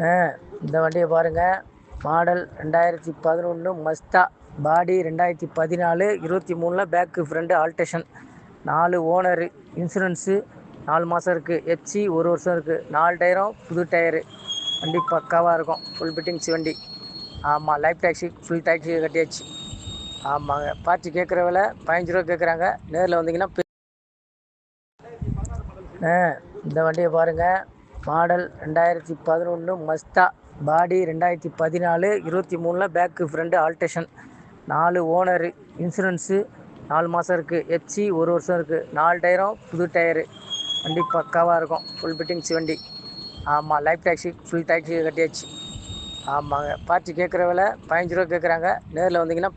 ஆ இந்த வண்டியை பாருங்கள் மாடல் ரெண்டாயிரத்தி பதினொன்று மஸ்தா பாடி ரெண்டாயிரத்தி பதினாலு இருபத்தி மூணில் பேக்கு ஃப்ரெண்டு ஆல்டேஷன் நாலு ஓனரு இன்சூரன்ஸு நாலு மாதம் இருக்குது எஃப்சி ஒரு வருஷம் இருக்குது நாலு டயரும் புது டயரு வண்டி பக்காவாக இருக்கும். ஃபுல் ஃபிட்டிங்ஸ் வண்டி. ஆமாம் லைஃப் டேக்ஸி ஃபுல் டேக்ஸி கட்டியாச்சு. ஆமாங்க. பார்த்து கேட்குற விலை பதினஞ்சு ரூபா கேட்குறாங்க நேரில் வந்தீங்கன்னா ஆ இந்த வண்டியை பாருங்கள் மாடல் ரெண்டாயிரத்தி பதினொன்று மஸ்தா பாடி ரெண்டாயிரத்தி பதினாலு இருபத்தி மூணில் பேக்கு ஃப்ரெண்டு ஆல்டேஷன் நாலு ஓனரு இன்சூரன்ஸு நாலு மாதம் இருக்குது எஃப்சி ஒரு வருஷம் இருக்குது நாலு டயரும் புது டயரு வண்டி பக்காவாக இருக்கும். ஃபுல் ஃபிட்டிங்ஸ் வண்டி. ஆமாம் லைஃப் டேக்ஸி ஃபுல் டேக்ஸி கட்டியாச்சு. ஆமாங்க. பார்ட்டி கேட்குற விலை பதினஞ்சு ரூபா கேட்குறாங்க நேரில் வந்தீங்கன்னா